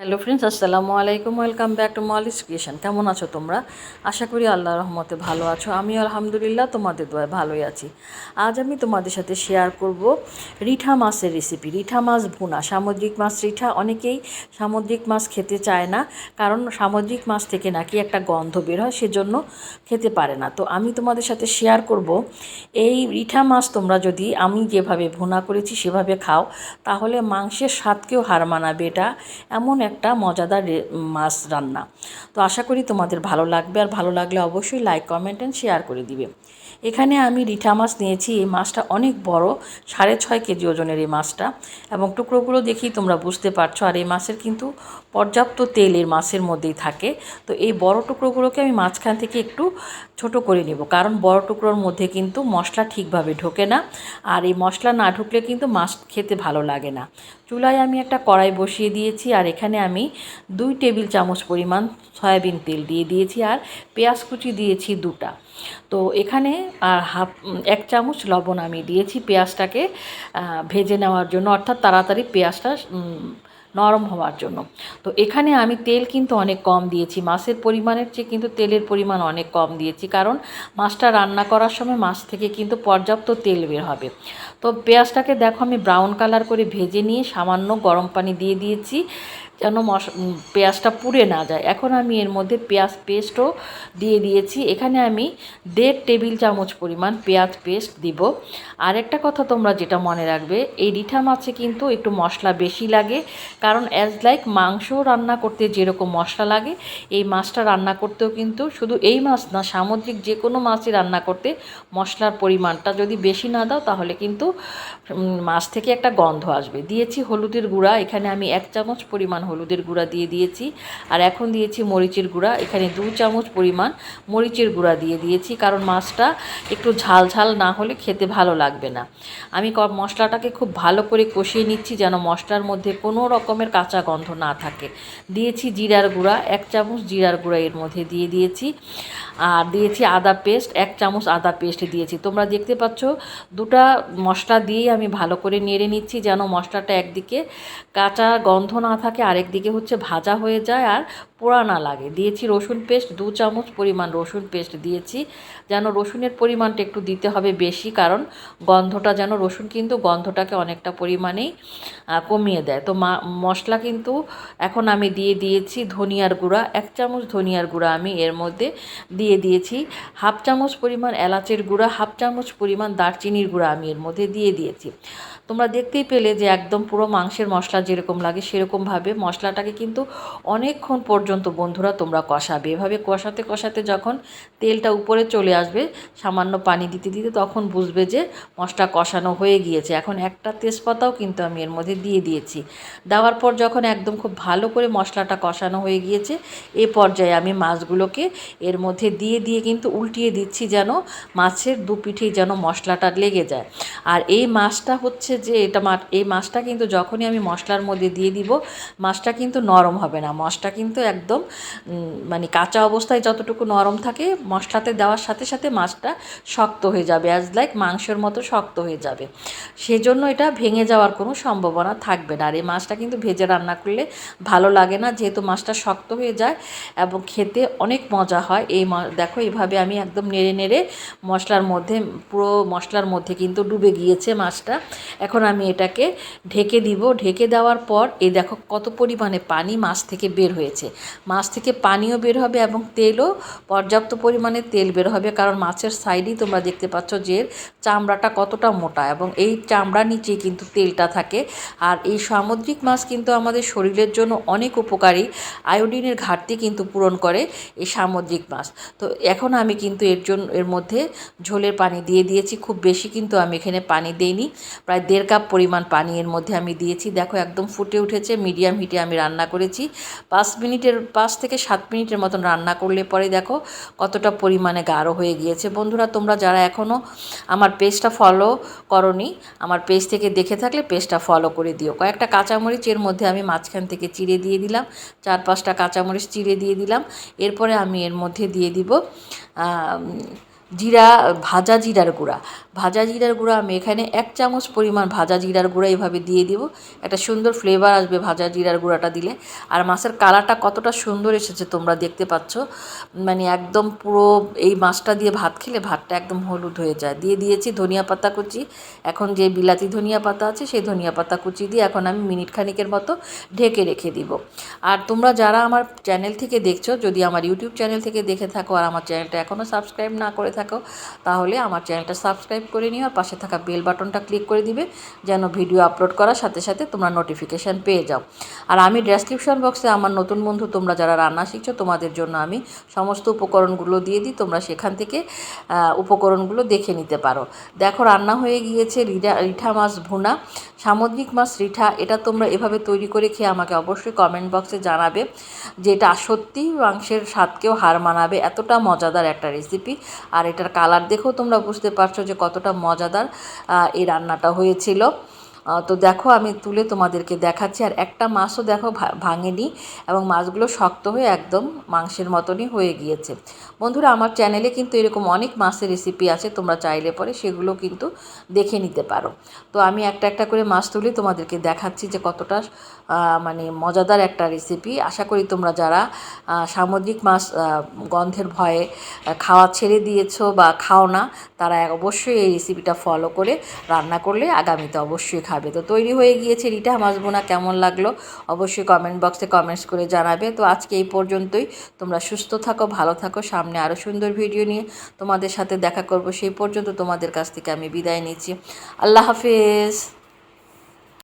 Hello friends আসসালামু আলাইকুম। Welcome back to Molly's creation কেমন আছো তোমরা? আশা করি আল্লাহ রহমতে ভালো আছো। আমি আলহামদুলিল্লাহ, তোমাদের দোয়ায় ভালোই আছি। আজ আমি তোমাদের সাথে শেয়ার করব রিঠা মাছের রেসিপি রিঠা মাছ ভুনা। সামুদ্রিক মাছ রিঠা, অনেকেই সামুদ্রিক মাছ খেতে চায় না, কারণ সামুদ্রিক মাছ থেকে নাকি একটা গন্ধ বের হয়, সেজন্য খেতে পারে না। তো আমি তোমাদের সাথে শেয়ার করব, এই রিঠা মাছ তোমরা যদি আমি যেভাবে ভুনা করেছি, সেভাবে খাও, তাহলে মাংসের স্বাদকেও হার মানাবে এটা। এমন একটা মজাদার মাছ রান্না। তো আশা করি তোমাদের ভালো লাগবে। আর ভালো লাগলে অবশ্যই লাইক কমেন্ট অ্যান্ড শেয়ার করে দিবে। এখানে আমি রিঠা মাছ নিয়েছি, এই মাছটা অনেক বড়, সাড়ে ছয় কেজি ওজনের এই মাছটা। এবং টুকরোগুলো দেখেই তোমরা বুঝতে পারছ, আর এই মাছের কিন্তু পর্যাপ্ত তেল এই মাছের মধ্যেই থাকে। তো এই বড় টুকরোগুলোকে আমি মাঝখান থেকে একটু ছোট করে নেব, কারণ বড় টুকরোর মধ্যে কিন্তু মশলা ঠিকভাবে ঢোকে না। আর এই মশলা না ঢুকলে কিন্তু মাছ খেতে ভালো লাগে না। চুলায় আমি একটা কড়াই বসিয়ে দিয়েছি, আর এখানে আমি দুই টেবিল চামচ পরিমাণ সয়াবিন তেল দিয়ে দিয়েছি, আর পেঁয়াজ কুচি দিয়েছি দুটা। তো এখানে আর হাফ এক চামচ লবণ আমি দিয়েছি পেঁয়াজটাকে ভেজে নেওয়ার জন্য, অর্থাৎ তাড়াতাড়ি পেঁয়াজটা নরম হওয়ার জন্য। তো এখানে আমি তেল কিন্তু অনেক কম দিয়েছি, মাছের পরিমাণের চেয়ে কিন্তু তেলের পরিমাণ অনেক কম দিয়েছি, কারণ মাছটা রান্না করার সময় মাছ থেকে কিন্তু পর্যাপ্ত তেল বের হবে। তো পেঁয়াজটাকে দেখো আমি ব্রাউন কালার করে ভেজে নিয়ে সামান্য গরম পানি দিয়ে দিয়েছি যেন মশ পেঁয়াজটা পুড়ে না যায়। এখন আমি এর মধ্যে পেঁয়াজ পেস্টও দিয়ে দিয়েছি। এখানে আমি দেড় টেবিল চামচ পরিমাণ পেঁয়াজ পেস্ট দিব। আর একটা কথা তোমরা যেটা মনে রাখবে, এই রিঠা মাছে কিন্তু একটু মশলা বেশি লাগে, কারণ অ্যাজ লাইক মাংস রান্না করতে যেরকম মশলা লাগে, এই মাছটা রান্না করতেও কিন্তু শুধু এই মাছ না, সামুদ্রিক যে কোনো মাছই রান্না করতে মশলার পরিমাণটা যদি বেশি না দাও, তাহলে কিন্তু মাছ থেকে একটা গন্ধ আসবে। দিয়েছি হলুদের গুঁড়া। এখানে আমি এক চামচ পরিমাণ হলুদের গুঁড়া দিয়ে দিয়েছি। আর এখন দিয়েছি মরিচের গুঁড়া। এখানে দু চামচ পরিমাণ মরিচের গুঁড়া দিয়ে দিয়েছি, কারণ মাছটা একটু ঝাল ঝাল না হলে খেতে ভালো লাগবে না। আমি মশলাটাকে খুব ভালো করে কষিয়ে নিচ্ছি যেন মশলার মধ্যে কোনো রকমের কাঁচা গন্ধ না থাকে। দিয়েছি জিরার গুঁড়া, এক চামচ জিরার গুঁড়া এর মধ্যে দিয়ে দিয়েছি। আর দিয়েছি আদা পেস্ট, এক চামচ আদা পেস্ট দিয়েছি। তোমরা দেখতে পাচ্ছ, দুটা মশলা দিয়েই আমি ভালো করে নেড়ে নিচ্ছি যেন মশলাটা একদিকে কাঁচা গন্ধ না থাকে, আরেক দিকে হচ্ছে ভাজা হয়ে যায় আর পোড়া না লাগে। দিয়েছি রসুন পেস্ট, দু চামচ পরিমাণ রসুন পেস্ট দিয়েছি। যেন রসুনের পরিমাণটা একটু দিতে হবে বেশি, কারণ গন্ধটা যেন রসুন কিন্তু গন্ধটাকে অনেকটা পরিমাণেই কমিয়ে দেয়। তো মশলা কিন্তু এখন আমি দিয়ে দিয়েছি ধনিয়ার গুঁড়া, এক চামচ ধনিয়ার গুঁড়া আমি এর মধ্যে দিয়ে দিয়েছি। হাফ চামচ পরিমাণ এলাচের গুঁড়া, হাফ চামচ পরিমাণ দারচিনির গুঁড়া আমি এর মধ্যে দিয়ে দিয়েছি। তোমরা দেখতেই পেলে যে একদম পুরো মাংসের মশলা যেরকম লাগে সেরকমভাবে মশলাটাকে কিন্তু অনেকক্ষণ পর্যন্ত বন্ধুরা তোমরা কষাবে। এভাবে কষাতে কষাতে যখন তেলটা উপরে চলে আসবে, সামান্য পানি দিতে দিতে তখন বুঝবে যে মশলা কষানো হয়ে গিয়েছে। এখন একটা তেজপাতাও কিন্তু আমি এর মধ্যে দিয়ে দিয়েছি। দেওয়ার পর যখন একদম খুব ভালো করে মশলাটা কষানো হয়ে গিয়েছে, এ পর্যায়ে আমি মাছগুলোকে এর মধ্যে দিয়ে দিয়ে কিন্তু উল্টিয়ে দিচ্ছি যেন মাছের দু পিঠেই যেন মশলাটা লেগে যায়। আর এই মাছটা হচ্ছে যে এটা মা, এই মাছটা কিন্তু যখনই আমি মশলার মধ্যে দিয়ে দিব, মাছটা কিন্তু নরম হবে না। মাছটা কিন্তু একদম মানে কাঁচা অবস্থায় যতটুকু নরম থাকে, মশলাতে দেওয়ার সাথে সাথে মাছটা শক্ত হয়ে যাবে অ্যাজ লাইক মাংসের মতো শক্ত হয়ে যাবে। সেজন্য এটা ভেঙে যাওয়ার কোনো সম্ভাবনা থাকবে না। আর এই মাছটা কিন্তু ভেজে রান্না করলে ভালো লাগে না, যেহেতু মাছটা শক্ত হয়ে যায় এবং খেতে অনেক মজা হয়। এই দেখো এইভাবে আমি একদম নেড়ে নেড়ে মশলার মধ্যে, পুরো মশলার মধ্যে কিন্তু ডুবে গিয়েছে মাছটা। এখন আমি এটাকে ঢেকে দিব। ঢেকে দেওয়ার পর এই দেখো কত পরিমাণে পানি মাছ থেকে বের হয়েছে। মাছ থেকে পানিও বের হবে এবং তেলও, পর্যাপ্ত পরিমাণে তেল বের হবে কারণ মাছের সাইডেই তোমরা দেখতে পাচ্ছ যে চামড়াটা কতটা মোটা এবং এই চামড়ার নিচেই কিন্তু তেলটা থাকে। আর এই সামুদ্রিক মাছ কিন্তু আমাদের শরীরের জন্য অনেক উপকারী, আয়োডিনের ঘাটতি কিন্তু পূরণ করে এই সামুদ্রিক মাছ। তো এখন আমি কিন্তু এর জন্য, এর মধ্যে ঝোলের পানি দিয়ে দিয়েছি। খুব বেশি কিন্তু আমি এখানে পানি দেইনি। প্রায় দেড় কাপ পরিমাণ পানি এর মধ্যে আমি দিয়েছি। দেখো একদম ফুটে উঠেছে, মিডিয়াম হিটে আমি রান্না করেছি। পাঁচ মিনিটের, পাঁচ থেকে সাত মিনিটের মতন রান্না করলে পরে দেখো কতটা পরিমাণে গাঢ় হয়ে গিয়েছে। বন্ধুরা, তোমরা যারা এখনও আমার পেজটা ফলো করনি, আমার পেজ থেকে দেখে থাকলে পেজটা ফলো করে দিও। কয়েকটা কাঁচামরিচ এর মধ্যে আমি মাঝখান থেকে চিড়ে দিয়ে দিলাম, চার পাঁচটা কাঁচামরিচ চিড়ে দিয়ে দিলাম। এরপরে আমি এর মধ্যে দিয়ে দিব জিরা, ভাজা জিরার গুঁড়া। ভাজা জিরার গুঁড়া আমি এখানে এক চামচ পরিমাণ ভাজা জিরার গুঁড়া এইভাবে দিয়ে দিব। একটা সুন্দর ফ্লেভার আসবে ভাজা জিরার গুঁড়াটা দিলে। আর মাছের কালারটা কতটা সুন্দর এসেছে তোমরা দেখতে পাচ্ছ। মানে একদম পুরো এই মাছটা দিয়ে ভাত খেলে ভাতটা একদম হলুদ হয়ে যায়। দিয়ে দিয়েছি ধনিয়া পাতা কুচি। এখন যে বিলাতি ধনিয়া পাতা আছে সেই ধনিয়া পাতা কুচি দিয়ে এখন আমি মিনিট খানিকের মতো ঢেকে রেখে দিব। আর তোমরা যারা আমার চ্যানেল থেকে দেখছ, যদি আমার ইউটিউব চ্যানেল থেকে দেখে থাকো আর আমার চ্যানেলটা এখনও সাবস্ক্রাইব না করে থাকো, তাহলে আমার চ্যানেলটা সাবস্ক্রাইব করে নিও আর পাশে থাকা বেল বাটনটা ক্লিক করে দিবে যেন ভিডিও আপলোড করার সাথে সাথে তোমরা নোটিফিকেশান পেয়ে যাও। আর আমি ডেসক্রিপশন বক্সে আমার নতুন বন্ধু, তোমরা যারা রান্না শিখছো, তোমাদের জন্য আমি সমস্ত উপকরণগুলো দিয়ে দিই, তোমরা সেখান থেকে উপকরণগুলো দেখে নিতে পারো। দেখো, রান্না হয়ে গিয়েছে রিঠা রিঠা মাছ ভুনা। সামুদ্রিক মাছ রিঠা, এটা তোমরা এভাবে তৈরি করে খেয়ে আমাকে অবশ্যই কমেন্ট বক্সে জানাবে যে এটা সত্যি মাংসের স্বাদকেও হার মানাবে। এতটা মজাদার একটা রেসিপি আর এটার কালার দেখেও তোমরা বুঝতে পারছ যে কতটা মজাদার এই রান্নাটা হয়েছিল। তো দেখো আমি তুলে তোমাদেরকে দেখাচ্ছি, আর একটা মাছও দেখো ভাঙেনি এবং মাছগুলো শক্ত হয়ে একদম মাংসের মতনই হয়ে গিয়েছে। বন্ধুরা, আমার চ্যানেলে কিন্তু এরকম অনেক মাছের রেসিপি আছে, তোমরা চাইলে পরে সেগুলো কিন্তু দেখে নিতে পারো। তো আমি একটা একটা করে মাছ তুলে তোমাদেরকে দেখাচ্ছি যে কতটা মানে মজাদার একটা রেসিপি আশা করি তোমরা যারা সামুদ্রিক মাছ গন্ধের ভয়ে খাওয়া ছেড়ে দিয়েছ বা খাও না, তারা অবশ্যই এই রেসিপিটা ফলো করে রান্না করলে আগামীতে অবশ্যই খাবে। তো তৈরি হয়ে গিয়েছে রিটা মাছ বোনা কেমন লাগল অবশ্যই কমেন্ট বক্সে কমেন্টস করে জানাবে। তো আজকে এই পর্যন্তই। তোমরা সুস্থ থাকো, ভালো থাকো, সামনে আরও সুন্দর ভিডিও নিয়ে তোমাদের সাথে দেখা করব। সেই পর্যন্ত তোমাদের কাছ থেকে আমি বিদায় নিচ্ছি। আল্লাহ হাফেজ।